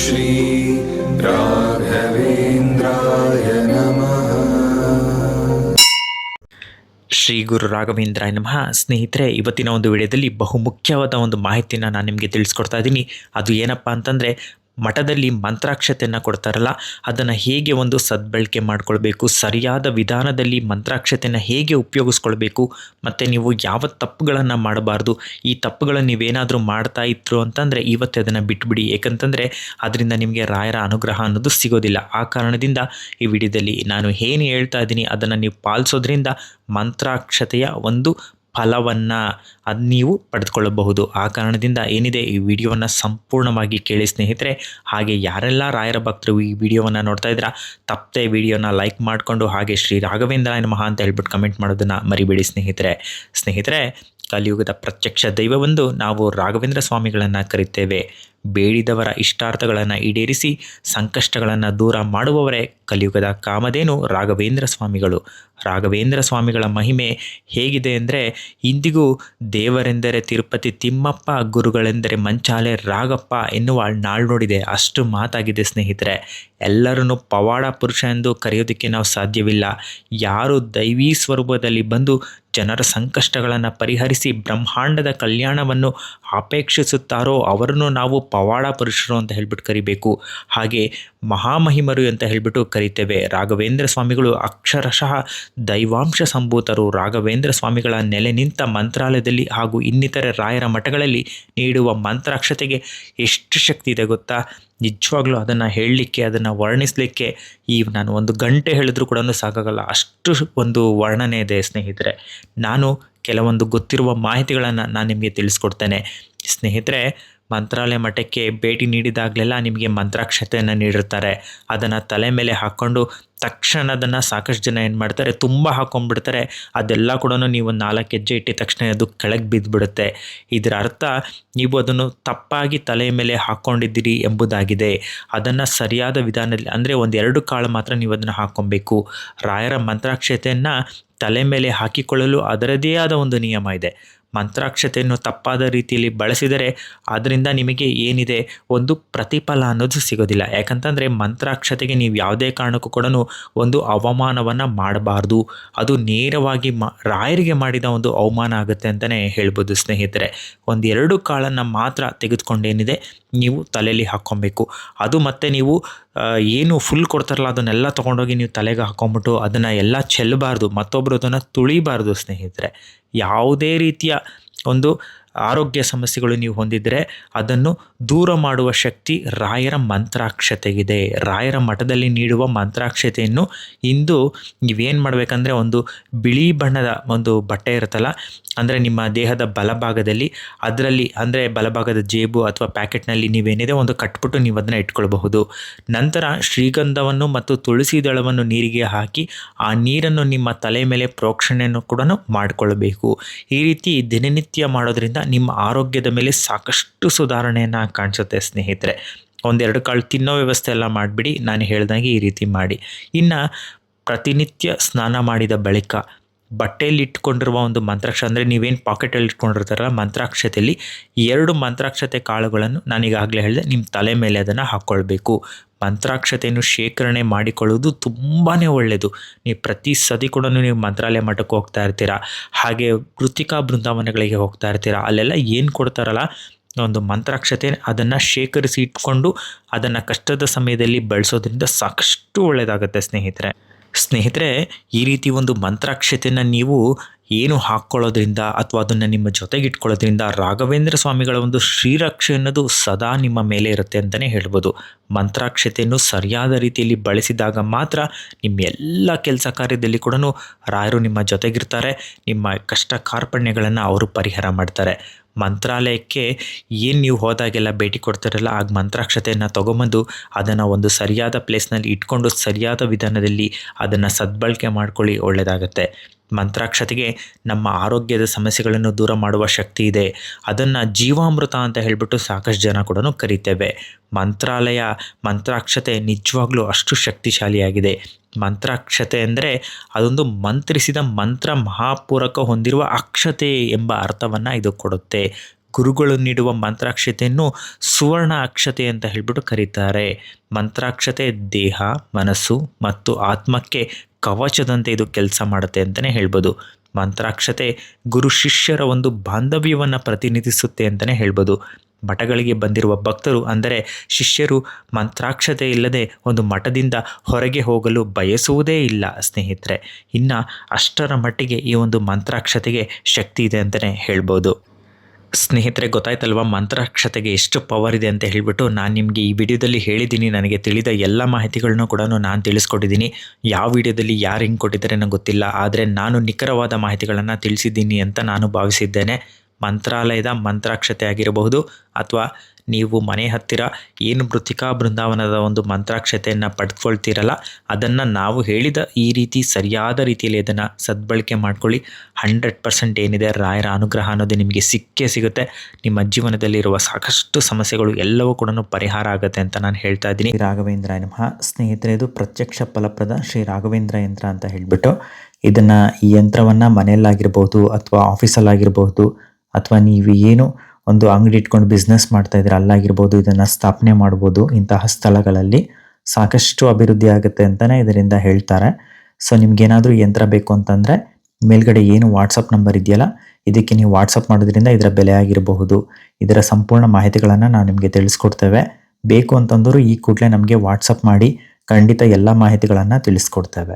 श्री राघवेन्द्राय नमः ಶ್ರೀ ಗುರು ರಾಘವೇಂದ್ರಾಯ ನಮಃ ಸ್ನೇಹಿತರೆ ಇವತ್ತಿನ ಒಂದು ವಿಡಿಯೋದಲ್ಲಿ ಬಹುಮುಖ್ಯವಾದ ಒಂದು ಮಾಹಿತಿನ ನಾನು ನಿಮಗೆ ತಿಳಿಸ್ಕೊಡ್ತಾ ಇದ್ದೀನಿ ಅದು ಏನಪ್ಪ ಅಂತಂದರೆ ಮಠದಲ್ಲಿ ಮಂತ್ರಾಕ್ಷತೆಯನ್ನು ಕೊಡ್ತಾರಲ್ಲ, ಅದನ್ನು ಹೇಗೆ ಒಂದು ಸದ್ಬಳಕೆ ಮಾಡಿಕೊಳ್ಬೇಕು, ಸರಿಯಾದ ವಿಧಾನದಲ್ಲಿ ಮಂತ್ರಾಕ್ಷತೆಯನ್ನು ಹೇಗೆ ಉಪಯೋಗಿಸ್ಕೊಳ್ಬೇಕು, ಮತ್ತು ನೀವು ಯಾವ ತಪ್ಪುಗಳನ್ನು ಮಾಡಬಾರ್ದು, ಈ ತಪ್ಪುಗಳನ್ನು ನೀವೇನಾದರೂ ಮಾಡ್ತಾ ಇದ್ರು ಅಂತಂದರೆ ಇವತ್ತು ಅದನ್ನು ಬಿಟ್ಬಿಡಿ, ಏಕಂತಂದರೆ ಅದರಿಂದ ನಿಮಗೆ ರಾಯರ ಅನುಗ್ರಹ ಅನ್ನೋದು ಸಿಗೋದಿಲ್ಲ. ಆ ಕಾರಣದಿಂದ ಈ ವಿಡಿಯೋದಲ್ಲಿ ನಾನು ಏನು ಹೇಳ್ತಾ ಇದ್ದೀನಿ, ಅದನ್ನು ನೀವು ಪಾಲಿಸೋದ್ರಿಂದ ಮಂತ್ರಾಕ್ಷತೆಯ ಒಂದು ಫಲವನ್ನು ಅದು ನೀವು ಪಡೆದುಕೊಳ್ಳಬಹುದು. ಆ ಕಾರಣದಿಂದ ಏನಿದೆ, ಈ ವಿಡಿಯೋವನ್ನು ಸಂಪೂರ್ಣವಾಗಿ ಕೇಳಿ ಸ್ನೇಹಿತರೆ, ಹಾಗೆ ಯಾರೆಲ್ಲ ರಾಯರ ಭಕ್ತರು ಈ ವಿಡಿಯೋವನ್ನು ನೋಡ್ತಾ ಇದ್ದೀರಾ, ತಪ್ಪದೆ ವಿಡಿಯೋನ ಲೈಕ್ ಮಾಡಿಕೊಂಡು ಹಾಗೆ ಶ್ರೀ ರಾಘವೇಂದ್ರ ಮಹಾ ಅಂತ ಹೇಳ್ಬಿಟ್ಟು ಕಮೆಂಟ್ ಮಾಡೋದನ್ನು ಮರಿಬೇಡಿ ಸ್ನೇಹಿತರೆ. ಸ್ನೇಹಿತರೆ, ಕಲಿಯುಗದ ಪ್ರತ್ಯಕ್ಷ ದೈವವೆಂದು ನಾವು ರಾಘವೇಂದ್ರ ಸ್ವಾಮಿಗಳನ್ನು ಕರಿತೇವೆ. ಬೇಡಿದವರ ಇಷ್ಟಾರ್ಥಗಳನ್ನು ಈಡೇರಿಸಿ, ಸಂಕಷ್ಟಗಳನ್ನು ದೂರ ಮಾಡುವವರೇ ಕಲಿಯುಗದ ಕಾಮಧೇನು ರಾಘವೇಂದ್ರ ಸ್ವಾಮಿಗಳು. ರಾಘವೇಂದ್ರ ಸ್ವಾಮಿಗಳ ಮಹಿಮೆ ಹೇಗಿದೆ ಅಂದರೆ ಇಂದಿಗೂ ದೇವರೆಂದರೆ ತಿರುಪತಿ ತಿಮ್ಮಪ್ಪ, ಗುರುಗಳೆಂದರೆ ಮಂಚಾಲೆ ರಾಗಪ್ಪ ಎನ್ನುವ ನಾಳ್ನುಡಿದೆ ಅಷ್ಟು ಮಾತಾಗಿದೆ ಸ್ನೇಹಿತರೆ. ಎಲ್ಲರನ್ನು ಪವಾಡ ಪುರುಷ ಎಂದು ಕರೆಯೋದಕ್ಕೆ ನಾವು ಸಾಧ್ಯವಿಲ್ಲ. ಯಾರು ದೈವೀ ಸ್ವರೂಪದಲ್ಲಿ ಬಂದು ಜನರ ಸಂಕಷ್ಟಗಳನ್ನು ಪರಿಹರಿಸಿ ಬ್ರಹ್ಮಾಂಡದ ಕಲ್ಯಾಣವನ್ನು ಅಪೇಕ್ಷಿಸುತ್ತಾರೋ ಅವರನ್ನು ನಾವು ಪವಾಡ ಪುರುಷರು ಅಂತ ಹೇಳ್ಬಿಟ್ಟು ಕರಿಬೇಕು. ಹಾಗೆ ಮಹಾಮಹಿಮರು ಅಂತ ಹೇಳಿಬಿಟ್ಟು ಕರಿತೇವೆ. ರಾಘವೇಂದ್ರ ಸ್ವಾಮಿಗಳು ಅಕ್ಷರಶಃ ದೈವಾಂಶ ಸಂಭೂತರು. ರಾಘವೇಂದ್ರ ಸ್ವಾಮಿಗಳ ನೆಲೆ ನಿಂತ ಮಂತ್ರಾಲಯದಲ್ಲಿ ಹಾಗೂ ಇನ್ನಿತರ ರಾಯರ ಮಠಗಳಲ್ಲಿ ನೀಡುವ ಮಂತ್ರಾಕ್ಷತೆಗೆ ಎಷ್ಟು ಶಕ್ತಿ ಇದೆ ಗೊತ್ತಾ? ನಿಜವಾಗ್ಲೂ ಅದನ್ನು ಹೇಳಲಿಕ್ಕೆ, ಅದನ್ನು ವರ್ಣಿಸಲಿಕ್ಕೆ ಈ ನಾನು ಒಂದು ಗಂಟೆ ಹೇಳಿದ್ರೂ ಕೂಡ ಸಾಕಾಗಲ್ಲ. ಅಷ್ಟು ಒಂದು ವರ್ಣನೆ ಇದೆ ಸ್ನೇಹಿತರೆ. ನಾನು ಕೆಲವೊಂದು ಗೊತ್ತಿರುವ ಮಾಹಿತಿಗಳನ್ನು ನಾನು ನಿಮಗೆ ತಿಳಿಸ್ಕೊಡ್ತೇನೆ. ಸ್ನೇಹಿತರೆ ಮಂತ್ರಾಲಯ ಮಠಕ್ಕೆ ಭೇಟಿ ನೀಡಿದಾಗಲೆಲ್ಲ ನಿಮಗೆ ಮಂತ್ರಾಕ್ಷತೆಯನ್ನು ನೀಡಿರ್ತಾರೆ. ಅದನ್ನು ತಲೆ ಮೇಲೆ ಹಾಕ್ಕೊಂಡು ತಕ್ಷಣ ಅದನ್ನು ಸಾಕಷ್ಟು ಜನ ಏನು ಮಾಡ್ತಾರೆ, ತುಂಬ ಹಾಕ್ಕೊಂಡ್ಬಿಡ್ತಾರೆ ಅದೆಲ್ಲ ಕೂಡ ನೀವು ನಾಲ್ಕು ಹೆಜ್ಜೆ ಇಟ್ಟಿದ ತಕ್ಷಣ ಅದು ಕೆಳಗೆ ಬಿದ್ದುಬಿಡುತ್ತೆ ಇದರ ಅರ್ಥ ನೀವು ಅದನ್ನು ತಪ್ಪಾಗಿ ತಲೆ ಮೇಲೆ ಹಾಕ್ಕೊಂಡಿದ್ದೀರಿ ಎಂಬುದಾಗಿದೆ. ಅದನ್ನು ಸರಿಯಾದ ವಿಧಾನದಲ್ಲಿ, ಅಂದರೆ ಒಂದೆರಡು ಕಾಳು ಮಾತ್ರ ನೀವು ಅದನ್ನು ಹಾಕ್ಕೊಬೇಕು ರಾಯರ ಮಂತ್ರಾಕ್ಷತೆಯನ್ನು ತಲೆ ಮೇಲೆ ಹಾಕಿಕೊಳ್ಳಲು ಅದರದೇ ಆದ ಒಂದು ನಿಯಮ ಇದೆ. ಮಂತ್ರಾಕ್ಷತೆಯನ್ನು ತಪ್ಪಾದ ರೀತಿಯಲ್ಲಿ ಬಳಸಿದರೆ ಅದರಿಂದ ನಿಮಗೆ ಏನಿದೆ? ಒಂದು ಪ್ರತಿಫಲ ಅನ್ನೋದು ಸಿಗೋದಿಲ್ಲ. ಯಾಕಂತಂದರೆ ಮಂತ್ರಾಕ್ಷತೆಗೆ ನೀವು ಯಾವುದೇ ಕಾರಣಕ್ಕೂ ಕೂಡ ಒಂದು ಅವಮಾನವನ್ನು ಮಾಡಬಾರ್ದು. ಅದು ನೇರವಾಗಿ ಮ, ರಾಯರಿಗೆ ಮಾಡಿದ ಒಂದು ಅವಮಾನ ಆಗುತ್ತೆ ಅಂತಲೇ ಹೇಳ್ಬೋದು ಸ್ನೇಹಿತರೆ. ಒಂದೆರಡು ಕಾಳನ್ನು ಮಾತ್ರ ತೆಗೆದುಕೊಂಡೇನಿದೆ ನೀವು ತಲೆಯಲ್ಲಿ ಹಾಕ್ಕೊಬೇಕು. ಅದು ಮತ್ತೆ ನೀವು ಏನು ಫುಲ್ ಕೊಡ್ತಾರಲ್ಲ ಅದನ್ನೆಲ್ಲ ತೊಗೊಂಡೋಗಿ ನೀವು ತಲೆಗೆ ಹಾಕ್ಕೊಂಬಿಟ್ಟು ಅದನ್ನು ಎಲ್ಲ ಚೆಲ್ಲಬಾರ್ದು ಮತ್ತೊಬ್ಬರು ಅದನ್ನು ತುಳಿಬಾರ್ದು ಸ್ನೇಹಿತರೆ. ಯಾವುದೇ ರೀತಿಯ ಒಂದು ಆರೋಗ್ಯ ಸಮಸ್ಯೆಗಳು ನೀವು ಹೊಂದಿದರೆ ಅದನ್ನು ದೂರ ಮಾಡುವ ಶಕ್ತಿ ರಾಯರ ಮಂತ್ರಾಕ್ಷತೆಗಿದೆ. ರಾಯರ ಮಠದಲ್ಲಿ ನೀಡುವ ಮಂತ್ರಾಕ್ಷತೆಯನ್ನು ಇಂದು ನೀವೇನು ಮಾಡಬೇಕಂದ್ರೆ ಒಂದು ಬಿಳಿ ಬಣ್ಣದ ಒಂದು ಬಟ್ಟೆ ಇರುತ್ತಲ್ಲ, ಅಂದರೆ ನಿಮ್ಮ ದೇಹದ ಬಲಭಾಗದಲ್ಲಿ ಅದರಲ್ಲಿ, ಅಂದರೆ ಬಲಭಾಗದ ಜೇಬು ಅಥವಾ ಪ್ಯಾಕೆಟ್ನಲ್ಲಿ ನೀವೇನಿದೆ ಒಂದು ಕಟ್ಬಿಟ್ಟು ನೀವು ಅದನ್ನು ಇಟ್ಕೊಳ್ಬಹುದು. ನಂತರ ಶ್ರೀಗಂಧವನ್ನು ಮತ್ತು ತುಳಸಿ ದಳವನ್ನು ನೀರಿಗೆ ಹಾಕಿ ಆ ನೀರನ್ನು ನಿಮ್ಮ ತಲೆ ಮೇಲೆ ಪ್ರೋಕ್ಷಣೆಯನ್ನು ಕೂಡ ಮಾಡಿಕೊಳ್ಳಬೇಕು ಈ ರೀತಿ ದಿನನಿತ್ಯ ಮಾಡೋದ್ರಿಂದ ನಿಮ್ಮ ಆರೋಗ್ಯದ ಮೇಲೆ ಸಾಕಷ್ಟು ಸುಧಾರಣೆಯನ್ನು ಕಾಣಿಸುತ್ತೆ, ಸ್ನೇಹಿತರೆ. ಒಂದೆರಡು ಕಾಳು ತಿನ್ನೋ ವ್ಯವಸ್ಥೆ ಎಲ್ಲ ಮಾಡಿಬಿಡಿ, ನಾನು ಹೇಳ್ದಂಗೆ ಈ ರೀತಿ ಮಾಡಿ. ಇನ್ನು ಪ್ರತಿನಿತ್ಯ ಸ್ನಾನ ಮಾಡಿದ ಬಳಿಕ ಬಟ್ಟೆಯಲ್ಲಿ ಇಟ್ಕೊಂಡಿರುವ ಒಂದು ಮಂತ್ರಾಕ್ಷ, ಅಂದರೆ ನೀವೇನು ಪಾಕೆಟಲ್ಲಿ ಇಟ್ಕೊಂಡಿರ್ತಾರಲ್ಲ ಮಂತ್ರಾಕ್ಷತೆಯಲ್ಲಿ ಎರಡು ಮಂತ್ರಾಕ್ಷತೆ ಕಾಳುಗಳನ್ನು ನಾನೀಗಾಗಲೇ ಹೇಳಿದೆ ನಿಮ್ಮ ತಲೆ ಮೇಲೆ ಅದನ್ನು ಹಾಕ್ಕೊಳ್ಬೇಕು ಮಂತ್ರಾಕ್ಷತೆಯನ್ನು ಶೇಖರಣೆ ಮಾಡಿಕೊಳ್ಳುವುದು ತುಂಬಾ ಒಳ್ಳೆಯದು. ನೀವು ಪ್ರತಿ ಸತಿ ಕೂಡ ನೀವು ಮಂತ್ರಾಲಯ ಮಠಕ್ಕೆ ಹೋಗ್ತಾ ಇರ್ತೀರಾ, ಹಾಗೆ ಕೃತಿಕಾ ಬೃಂದಾವನಗಳಿಗೆ ಹೋಗ್ತಾ ಇರ್ತೀರಾ, ಅಲ್ಲೆಲ್ಲ ಏನು ಕೊಡ್ತಾರಲ್ಲ, ಒಂದು ಮಂತ್ರಾಕ್ಷತೆ ಅದನ್ನು ಶೇಖರಿಸಿ ಇಟ್ಕೊಂಡು ಅದನ್ನು ಕಷ್ಟದ ಸಮಯದಲ್ಲಿ ಬಳಸೋದ್ರಿಂದ ಸಾಕಷ್ಟು ಒಳ್ಳೆಯದಾಗುತ್ತೆ ಸ್ನೇಹಿತರೆ. ಸ್ನೇಹಿತರೆ, ಈ ರೀತಿ ಒಂದು ಮಂತ್ರಾಕ್ಷತೆಯನ್ನು ನೀವು ಏನು ಹಾಕ್ಕೊಳ್ಳೋದ್ರಿಂದ ಅಥವಾ ಅದನ್ನು ನಿಮ್ಮ ಜೊತೆಗೆ ಇಟ್ಕೊಳ್ಳೋದ್ರಿಂದ ರಾಘವೇಂದ್ರ ಸ್ವಾಮಿಗಳ ಒಂದು ಶ್ರೀರಕ್ಷೆ ಅನ್ನೋದು ಸದಾ ನಿಮ್ಮ ಮೇಲೆ ಇರುತ್ತೆ ಅಂತಲೇ ಹೇಳ್ಬೋದು. ಮಂತ್ರಾಕ್ಷತೆಯನ್ನು ಸರಿಯಾದ ರೀತಿಯಲ್ಲಿ ಬಳಸಿದಾಗ ಮಾತ್ರ ನಿಮ್ಮ ಎಲ್ಲ ಕೆಲಸ ಕಾರ್ಯದಲ್ಲಿ ಕೂಡ ರಾಯರು ನಿಮ್ಮ ಜೊತೆಗಿರ್ತಾರೆ. ನಿಮ್ಮ ಕಷ್ಟ ಕಾರ್ಪಣ್ಯಗಳನ್ನು ಅವರು ಪರಿಹಾರ ಮಾಡ್ತಾರೆ. ಮಂತ್ರಾಲಯಕ್ಕೆ ಏನು ನೀವು ಹೋದಾಗೆಲ್ಲ ಭೇಟಿ ಕೊಡ್ತಾರಲ್ಲ, ಆಗ ಮಂತ್ರಾಕ್ಷತೆಯನ್ನು ತೊಗೊಂಬಂದು ಅದನ್ನು ಒಂದು ಸರಿಯಾದ ಪ್ಲೇಸ್ನಲ್ಲಿ ಇಟ್ಕೊಂಡು ಸರಿಯಾದ ವಿಧಾನದಲ್ಲಿ ಅದನ್ನು ಸದ್ಬಳಕೆ ಮಾಡ್ಕೊಳ್ಳಿ ಒಳ್ಳೆಯದಾಗತ್ತೆ ಮಂತ್ರಾಕ್ಷತೆಗೆ ನಮ್ಮ ಆರೋಗ್ಯದ ಸಮಸ್ಯೆಗಳನ್ನು ದೂರ ಮಾಡುವ ಶಕ್ತಿ ಇದೆ. ಅದನ್ನು ಜೀವಾಮೃತ ಅಂತ ಹೇಳಿಬಿಟ್ಟು ಸಾಕಷ್ಟು ಜನ ಕೂಡ ಕರಿತೇವೆ. ಮಂತ್ರಾಲಯ ಮಂತ್ರಾಕ್ಷತೆ ನಿಜವಾಗ್ಲೂ ಅಷ್ಟು ಶಕ್ತಿಶಾಲಿಯಾಗಿದೆ. ಮಂತ್ರಾಕ್ಷತೆ ಅಂದರೆ ಅದೊಂದು ಮಂತ್ರಿಸಿದ ಮಂತ್ರ ಮಹಾಪೂರಕ ಹೊಂದಿರುವ ಅಕ್ಷತೆ ಎಂಬ ಅರ್ಥವನ್ನು ಇದು ಕೊಡುತ್ತೆ. ಗುರುಗಳು ನೀಡುವ ಮಂತ್ರಾಕ್ಷತೆಯನ್ನು ಸುವರ್ಣ ಅಕ್ಷತೆ ಅಂತ ಹೇಳ್ಬಿಟ್ಟು ಕರೀತಾರೆ. ಮಂತ್ರಾಕ್ಷತೆ ದೇಹ, ಮನಸ್ಸು ಮತ್ತು ಆತ್ಮಕ್ಕೆ ಕವಚದಂತೆ ಇದು ಕೆಲಸ ಮಾಡುತ್ತೆ ಅಂತಲೇ ಹೇಳ್ಬೋದು. ಮಂತ್ರಾಕ್ಷತೆ ಗುರು ಶಿಷ್ಯರ ಒಂದು ಬಾಂಧವ್ಯವನ್ನು ಪ್ರತಿನಿಧಿಸುತ್ತೆ ಅಂತಲೇ ಹೇಳ್ಬೋದು. ಮಠಗಳಿಗೆ ಬಂದಿರುವ ಭಕ್ತರು ಅಂದರೆ ಶಿಷ್ಯರು ಮಂತ್ರಾಕ್ಷತೆ ಇಲ್ಲದೆ ಒಂದು ಮಠದಿಂದ ಹೊರಗೆ ಹೋಗಲು ಬಯಸುವುದೇ ಇಲ್ಲ, ಸ್ನೇಹಿತರೆ. ಇನ್ನು ಅಷ್ಟರ ಮಟ್ಟಿಗೆ ಈ ಒಂದು ಮಂತ್ರಾಕ್ಷತೆಗೆ ಶಕ್ತಿ ಇದೆ ಅಂತಲೇ ಹೇಳ್ಬೋದು. ಸ್ನೇಹಿತರೆ, ಗೊತ್ತಾಯ್ತಲ್ವ ಮಂತ್ರಾಕ್ಷತೆಗೆ ಎಷ್ಟು ಪವರ್ ಇದೆ ಅಂತ ಹೇಳಿಬಿಟ್ಟು ನಾನು ನಿಮಗೆ ಈ ವಿಡಿಯೋದಲ್ಲಿ ಹೇಳಿದ್ದೀನಿ, ನನಗೆ ತಿಳಿದ ಎಲ್ಲ ಮಾಹಿತಿಗಳನ್ನು ಕೂಡ ನಾನು ತಿಳಿಸ್ಕೊಟ್ಟಿದ್ದೀನಿ. ಯಾವ ವಿಡಿಯೋದಲ್ಲಿ ಯಾರು ಹಿಂಗೆ ಕೊಟ್ಟಿದ್ದಾರೆ ನನಗೆ ಗೊತ್ತಿಲ್ಲ, ಆದರೆ ನಾನು ನಿಖರವಾದ ಮಾಹಿತಿಗಳನ್ನು ತಿಳಿಸಿದ್ದೀನಿ ಅಂತ ನಾನು ಭಾವಿಸಿದ್ದೇನೆ. ಮಂತ್ರಾಲಯದ ಮಂತ್ರಾಕ್ಷತೆ ಆಗಿರಬಹುದು ಅಥವಾ ನೀವು ಮನೆ ಹತ್ತಿರ ಏನು ಮೃತಿಕಾ ಬೃಂದಾವನದ ಒಂದು ಮಂತ್ರಾಕ್ಷತೆಯನ್ನು ಪಡೆದುಕೊಳ್ತೀರಲ್ಲ ಅದನ್ನು ನಾವು ಹೇಳಿದ ಈ ರೀತಿ ಸರಿಯಾದ ರೀತಿಯಲ್ಲಿ ಅದನ್ನು ಸದ್ಬಳಕೆ ಮಾಡ್ಕೊಳ್ಳಿ. ಹಂಡ್ರೆಡ್ ಪರ್ಸೆಂಟ್ ಏನಿದೆ, ರಾಯರ ಅನುಗ್ರಹ ಅನ್ನೋದು ನಿಮಗೆ ಸಿಕ್ಕೇ ಸಿಗುತ್ತೆ. ನಿಮ್ಮ ಜೀವನದಲ್ಲಿರುವ ಸಾಕಷ್ಟು ಸಮಸ್ಯೆಗಳು ಎಲ್ಲವೂ ಕೂಡ ಪರಿಹಾರ ಆಗುತ್ತೆ ಅಂತ ನಾನು ಹೇಳ್ತಾ ಇದ್ದೀನಿ. ರಾಘವೇಂದ್ರ ನಮಃ. ಸ್ನೇಹಿತರೆ ಇದು ಪ್ರತ್ಯಕ್ಷ ಫಲಪ್ರದ ಶ್ರೀ ರಾಘವೇಂದ್ರ ಯಂತ್ರ ಅಂತ ಹೇಳಿಬಿಟ್ಟು ಇದನ್ನು ಈ ಯಂತ್ರವನ್ನು ಮನೆಯಲ್ಲಾಗಿರ್ಬೋದು ಅಥವಾ ಆಫೀಸಲ್ಲಾಗಿರ್ಬೋದು ಅಥವಾ ನೀವು ಏನು ಒಂದು ಅಂಗಡಿ ಇಟ್ಕೊಂಡು ಬಿಸ್ನೆಸ್ ಮಾಡ್ತಾ ಇದ್ರೆ ಅಲ್ಲಾಗಿರ್ಬೋದು, ಇದನ್ನು ಸ್ಥಾಪನೆ ಮಾಡ್ಬೋದು, ಇಂತಹ ಸ್ಥಳಗಳಲ್ಲಿ ಸಾಕಷ್ಟು ಅಭಿವೃದ್ಧಿ ಆಗುತ್ತೆ ಅಂತಲೇ ಇದರಿಂದ ಹೇಳ್ತಾರೆ. ಸೊ ನಿಮ್ಗೇನಾದರೂ ಯಂತ್ರ ಬೇಕು ಅಂತಂದರೆ, ಮೇಲ್ಗಡೆ ಏನು ವಾಟ್ಸಪ್ ನಂಬರ್ ಇದೆಯಲ್ಲ, ಇದಕ್ಕೆ ನೀವು ವಾಟ್ಸಪ್ ಮಾಡೋದ್ರಿಂದ ಇದರ ಬೆಲೆ ಆಗಿರಬಹುದು. ಇದರ ಸಂಪೂರ್ಣ ಮಾಹಿತಿಗಳನ್ನು ನಾವು ನಿಮಗೆ ತಿಳಿಸ್ಕೊಡ್ತೇವೆ. ಬೇಕು ಅಂತಂದರೂ ಈ ಕೂಡಲೇ ನಮಗೆ ವಾಟ್ಸಪ್ ಮಾಡಿ ಖಂಡಿತ ಎಲ್ಲ ಮಾಹಿತಿಗಳನ್ನು ತಿಳಿಸ್ಕೊಡ್ತೇವೆ.